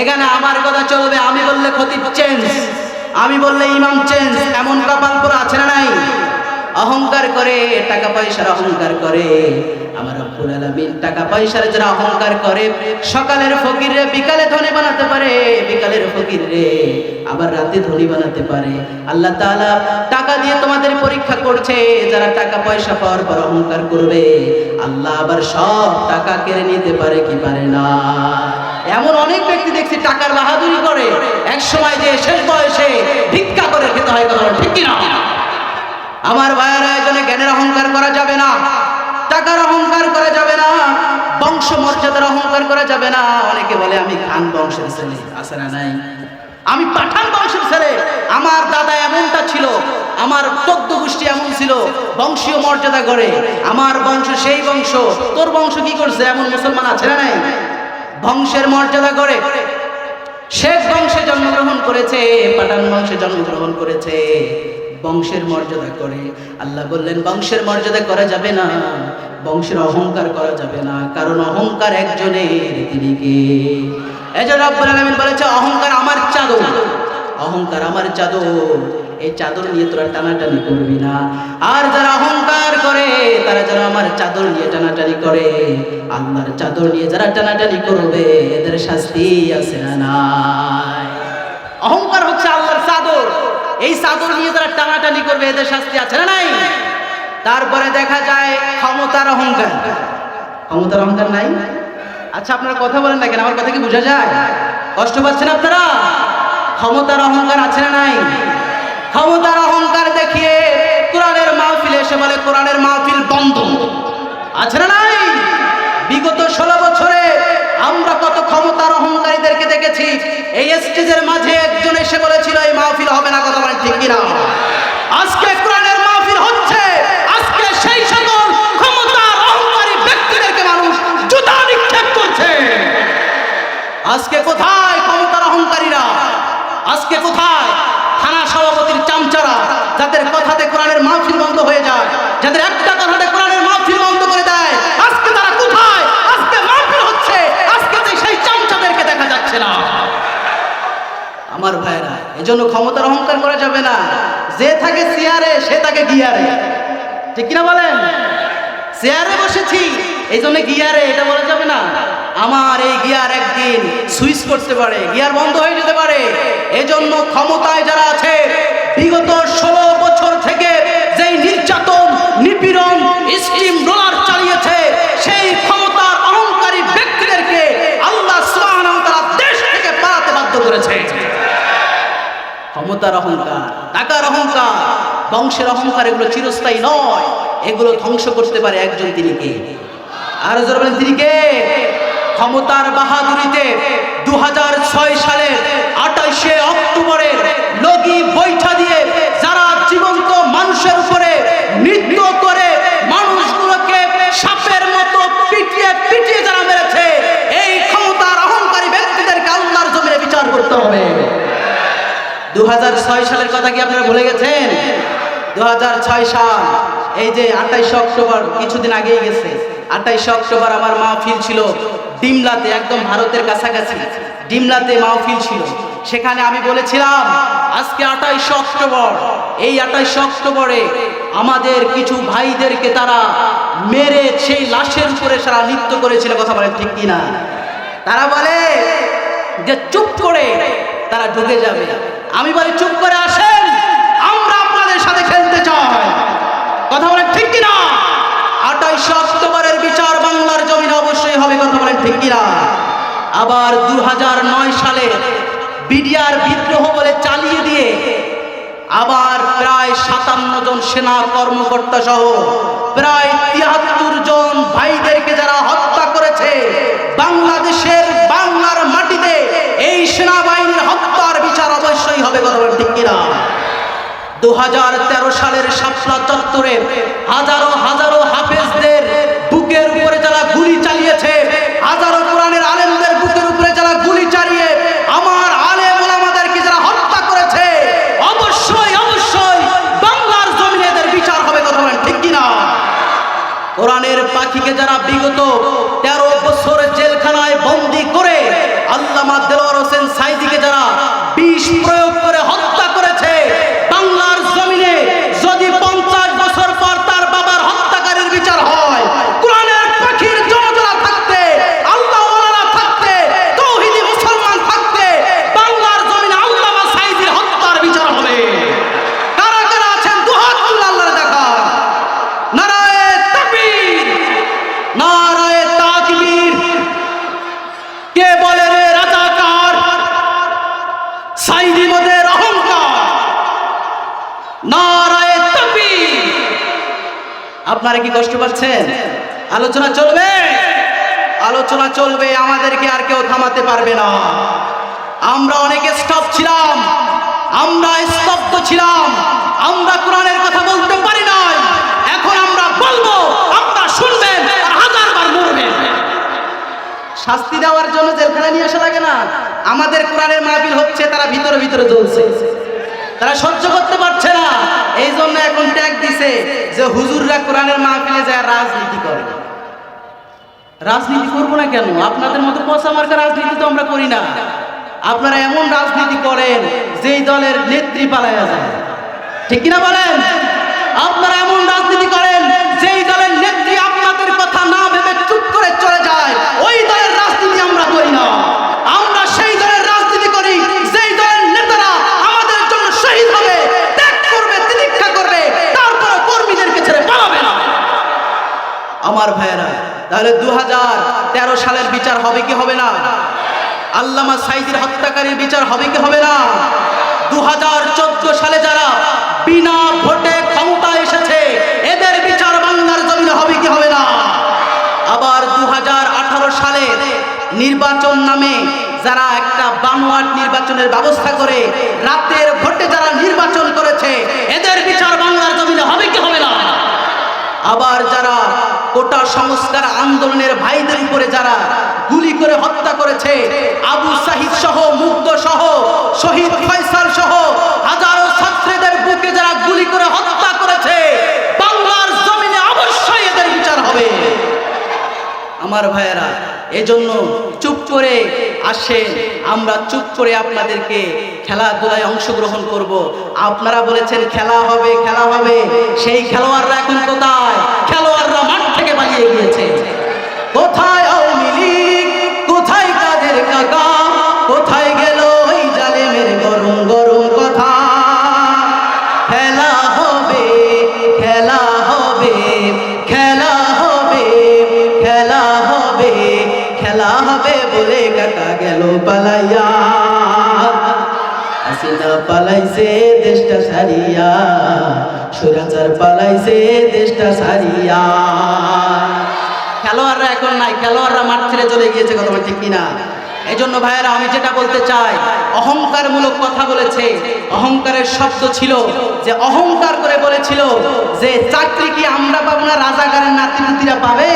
এখানে আমার কথা চলবে, আমি বললে খতিব চেঞ্জ আমি বললে ইমাম চেঞ্জ এমন কপাল পুরো আছে না নাই? অহংকার করে, টাকা পয়সার অহংকার করে, আমার রব্বুল আলামিন টাকা পয়সার যারা অহংকার করে, সকালের ফকির রে বিকালে ধনী বানাতে পারে, বিকালের ফকির রে আবার রাতে ধনী বানাতে পারে। আল্লাহ তাআলা টাকা দিয়ে তোমাদের পরীক্ষা করছে, যারা টাকা পয়সা পাওয়ার পর অহংকার করবে, আল্লাহ আবার সব টাকা কেড়ে নিতে পারে কি পারে না? এমন অনেক ব্যক্তি দেখছি টাকার বাহাদুরি করে। এক সময় যে শেষ বয়সে ভিক্ষা করে খেতে হয় কথা ঠিক কিনা? আমার ভাইয়েরা এজন্য জ্ঞানের অহংকার করা যাবে না, টাকার অহংকার করা যাবে না, বংশ মর্যাদার অহংকার করা যাবে না। অনেকে বলে, আমি খান বংশের ছেলে। আছে না নাই? আমি পাঠান বংশের ছেলে। আমার দাদা এমনটা ছিল, আমার চোদ্দ গোষ্ঠী এমন ছিল, বংশীয় মর্যাদা করে। আমার বংশ সেই বংশ, তোর বংশ কি করছে? এমন মুসলমান আছে না নাই? বংশের মর্যাদা করে। শেখ বংশে জন্মগ্রহণ করেছে পাঠান বংশে জন্মগ্রহণ করেছে। বংশের মর্যাদা করে। আল্লাহ বললেন, বংশের মর্যাদা করা যাবে না, বংশের অহংকার করা যাবে না। কারণ অহংকার একজনের, তিনি কে? এজন্য আব্বুল আলমিন বলেছে, অহংকার আমার চাদর। অহংকার আমার চাদর। এই চাদর নিয়ে তোরা টানাটানি করবি না। আর যারা অহংকার করে, তারা যারা আমার চাদর নিয়ে টানাটানি করে। আল্লাহর চাদর নিয়ে যারা টানাটানি করবে, এদের শাস্তি আছে না নাই? অহংকার হচ্ছে আল্লাহর চাদর। এই চাদর নিয়ে যারা টানাটানি করবে, এদের শাস্তি আছে না নাই? তারপরে দেখা যায় ক্ষমতার অহংকার। ক্ষমতার অহংকার নাই? আচ্ছা আপনারা কথা বলেন না কেন? আমার কথা কি বোঝা যায়? কষ্ট পাচ্ছেন আপনারা? ক্ষমতার অহংকার আছে না নাই? ক্ষমতার অহংকার দেখিয়ে কোরআনের মাহফিল এসে বলে, কোরআনের মাহফিল বন্ধ। আছে না নাই? বিগত ষোলো বছরে আমরা কত ক্ষমতার অহংকারীদেরকে দেখেছি। এই স্টেজের মাঝে একজন এসে বলেছিল, এই মাহফিল হবে না কথা বলেন ঠিক কিনা? আজকে কোরআনের মাহফিল হচ্ছে আজকে সেই সকল ক্ষমতার অহংকারী ব্যক্তিদেরকে মানুষ জুতা নিক্ষেপ করছে আজকে কোথায় ক্ষমতার অহংকারীরা আজকে কোথায় থানা সভাপতির চামচারা যাদের কথাতে কোরআনের মাহফিল বন্ধ হয়ে যায় যাদের একটা কথাতে কোরআনের মাহফিল বন্ধ করে দেয় আজকে তারা কোথায় আজকে মাহফিল হচ্ছে আজকে তো সেই চামচাদেরকে দেখা যাচ্ছে না আমার ভাইরা, এজন্য ক্ষমতার অহংকার করা যাবে না। যে থাকে চেয়ারে, সে থাকে গিয়ারে। ঠিক কিনা বলেন? চেয়ারে বসেছি এই জন্য গিয়ারে, এটা বলা যাবে না। আমার এই গিয়ার একদিন সুইচ করতে পারে, গিয়ার বন্ধ হয়ে যেতে পারে। এজন্য ক্ষমতায় যারা আছে, বিগত ষোলো বছর থেকে যেই নির্যাতন, নিপীড়ন, স্টিম, রোলার চালিয়েছে সেই ক্ষমতার অহংকারী ব্যক্তিদেরকে আল্লাহ সুবহানাহু ওয়া তাআলা দেশ থেকে পালাতে বাধ্য করেছে ক্ষমতার অহংকার। টাকার অহংকার? বংশের অহংকার এগুলো চিরস্থায়ী নয়। এগুলো ধ্বংস করতে পারে একজন তিনি কে? আর জোর বলেন, তিনি কে? ক্ষমতার বাহাদুরিতে দু সালে আঠাশে অক্টোবরের লগি বৈঠা দিয়ে যারা জীবন্ত মানুষের উপরে নৃত্য করে মানুষগুলোকে সাপের দু হাজার ছয় সালের কথা কি আপনারা ভুলে গেছেন? দু হাজার ছয় সাল, এই যে আঠাইশে অক্টোবর কিছুদিন আগেই গেছে। আঠাইশে অক্টোবর আমার মাহফিল ছিল ডিমলাতে, একদম ভারতের কাছাকাছি। ডিমলাতে মাহফিল ছিল। সেখানে আমি বলেছিলাম, আজকে আঠাইশে অক্টোবর, এই আঠাইশে অক্টোবরে আমাদের কিছু ভাইদেরকে তারা মেরে সেই লাশের উপরে সারা নৃত্য করেছিল। কথা বলে ঠিক কিনা? তারা বলে যে, চুপ করে তারা ঢুকে যাবে। আমি বলি, চুপ করে আসেন। আমরা আপনাদের সাথে খেলতে চাই। কথা বলেন ঠিক কিনা? আঠাইশে অক্টোবরের বিচার বাংলার জমিনে অবশ্যই হবে, কথা বলেন ঠিক কিনা? আবার দু হাজার নয় সালে বিডিআর বিদ্রোহ বলে চালিয়ে দিয়ে আবার প্রায় সাতান্ন জন সেনা কর্মকর্তা সহ প্রায় তিয়াত্তর জন ভাইদেরকে যারা হত্যা করেছে বাংলাদেশের বাংলার মাটিতে এই সেনাবাহিনীর হত্যার বিচার অবশ্যই হবে কথা বলেন ঠিক কিনা দু সালের শাপলা চত্বরে হাজারো হাজারো হাফেজদের বুকের উপরে যারা গুলি চালিয়েছে হাজারো কোরআনের আলেমদের বুকের উপরে যারা গুলি চালিয়ে আমার আলেম ওলামাদেরকে যারা হত্যা করেছে অবশ্যই অবশ্যই বাংলার জমিনে এদের বিচার হবে কথা বলেন ঠিক কিনা কোরআনের পাখিকে যারা বিগত তেরো বছর জেলখানায় বন্দি করে আল্লামা দেওয়ার দেলোয়ার হোসেন সাইদিকে যারা বিষ প্রয়োগ করে হত্যা করেছে বাংলার জমিনে যদি পঞ্চাশ বছর পর তার বাবার হত্যাকারীর বিচার হয় কোরআনের পাখির জনতা থাকতে আল্লাহ থাকতে তৌহিদি মুসলমান থাকতে বাংলার জমিনে আল্লামা সাইদির হত্যার বিচার হবে কারা কারা আছেন দুহাত তুলে আল্লাহর দেখা নারায়ে তাকবীর নারায়ে তাকবীর কে বলে রে রাজাকার মোদের অহংকার। নারায়ে তাকবীর আপনারা কি কষ্ট পাচ্ছেন? আলোচনা চলবে? আলোচনা চলবে, আমাদেরকে আর কেউ থামাতে পারবে না। আমরা অনেকে স্টপ ছিলাম, আমরা স্তব্ধ ছিলাম, আমরা কোরআনের কথা বলতে পারি নাই। এখন আমরা বলব, আপনারা শুনবেন হাজারবার মরবেন। শাস্তি দেওয়ার জন্য জেলখানা নিয়ে আসা লাগে না। আমাদের কোরআনের মাহফিল হচ্ছে, তারা ভিতরে ভিতরে জ্বলছে। তারা সহ্য করতে পারছে না। এই জন্য এখন ট্যাগ দিছে যে হুজুররা কোরআনের মাহফিলে যায় রাজনীতি করে। রাজনীতি করব না কেন? আপনাদের মতো পচা মার্কা রাজনীতি তো আমরা করি না। আপনারা এমন রাজনীতি করেন যেই দলের নেত্রী পালায়া যায়। ঠিক কিনা বলেন? আপনারা এমন রাজনীতি করেন যেই দলের নেত্রী আপনাদের কথা না ভেবে চুপ করে চলে যায় ওই দলের রাজনীতি আমরা করি না আমরা সেই দলের রাজনীতি করি যেই দলের নেতারা আমাদের জন্য শহীদ হবে ত্যাগ করবে তিতিক্ষা করবে তারপর কর্মীদেরকে ছেড়ে পালাবে না আমার ভাইয়েরা তাহলে দু সালের বিচার হবে কি হবে না? আল্লামা সাইদির হত্যাকারীর বিচার হবে কি হবে না? দু সালে যারা বিনা ভোটে ক্ষমতা এসেছে, এদের বিচার বাংলার জমিনে হবে কি হবে না? আবার দু হাজার আঠারো সালে নির্বাচন নামে যারা একটা বানোয়াট নির্বাচনের ব্যবস্থা করে, রাতের ভোটে যারা নির্বাচন করেছে এদের বিচার বাংলার জমিনে হবে কি হবে না আবার যারা কোটা সংস্কার আন্দোলনের ভাইদের উপরে যারা গুলি করে হত্যা করেছে, আবু সাহিদ সহ, মুগ্ধ সহ, শহীদ ফয়সাল সহ, হাজারো ছাত্রীদের বুকে যারা গুলি করে হত্যা করেছে, বাংলার জমিনে অবশ্যই এদের বিচার হবে। আমার ভাইয়েরা, এজন্য চুপ করে আসে আমরা চুপ করে আপনাদেরকে খেলাধুলায় অংশগ্রহণ করব। আপনারা বলেছেন খেলা হবে খেলা হবে, সেই খেলোয়াড়রা এখন কোথায়? খেলোয়াড়রা হবে বলে কাকা গেল পালাইয়া। হাসিনা পালাইছে, দেশটা সারিয়া সুরাচার পালাইছে, দেশটা সারিয়া খেলোয়াড়রা এখন নাই, খেলোয়াড়রা মাঠ ছেড়ে চলে গিয়েছে কথা বলছে কিনা? এই জন্য ভাইয়েরা, আমি যেটা বলতে চাই, অহংকারমূলক কথা বলেছে। অহংকারের শব্দ ছিল যে, অহংকার করে বলেছিল যে, চাকরি কি আমরা পাবো না? রাজাকারের নাতি নাতিরা পাবে?